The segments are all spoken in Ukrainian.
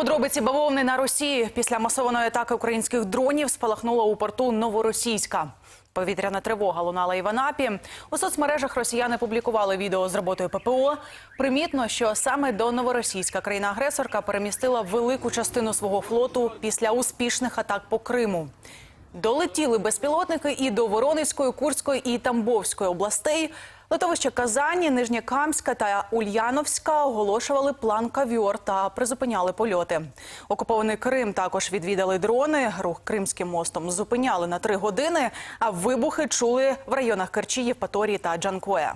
Подробиці бавовни на Росії після масованої атаки українських дронів спалахнула у порту Новоросійська. Повітряна тривога лунала і в Анапі. У соцмережах росіяни публікували відео з роботою ППО. Примітно, що саме до Новоросійська країна-агресорка перемістила велику частину свого флоту після успішних атак по Криму. Долетіли безпілотники і до Воронезької, Курської і Тамбовської областей. Литовище Казані, Нижнєкамська та Ульяновська оголошували план кавьор та призупиняли польоти. Окупований Крим також відвідали дрони. Рух Кримським мостом зупиняли на три години, а вибухи чули в районах Керчі, Євпаторії та Джанкоя.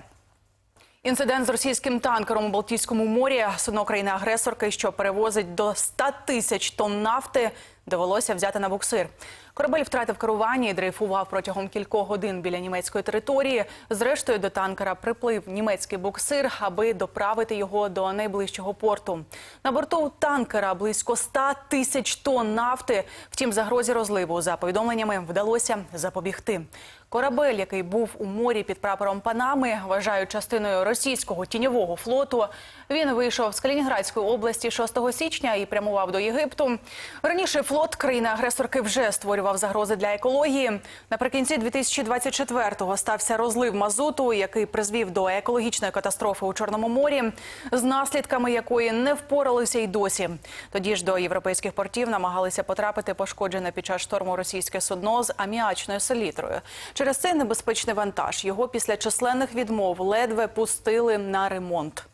Інцидент з російським танкером у Балтійському морі судно країни-агресорки, що перевозить до 100 тисяч тонн нафти, довелося взяти на буксир. Корабель втратив керування і дрейфував протягом кількох годин біля німецької території. Зрештою, до танкера приплив німецький буксир, аби доправити його до найближчого порту. На борту танкера близько 100 тисяч тонн нафти. Втім, загрозі розливу за повідомленнями вдалося запобігти. Корабель, який був у морі під прапором Панами, вважають частиною російського тіньового флоту. Він вийшов з Калінінградської області 6 січня і прямував до Єгипту. Раніше флот країни-агресорки вже створював загрози для екології. Наприкінці 2024-го стався розлив мазуту, який призвів до екологічної катастрофи у Чорному морі, з наслідками якої не впоралися й досі. Тоді ж до європейських портів намагалися потрапити пошкоджене під час шторму російське судно з аміачною селітрою. Через цей небезпечний вантаж його після численних відмов ледве пустили на ремонт.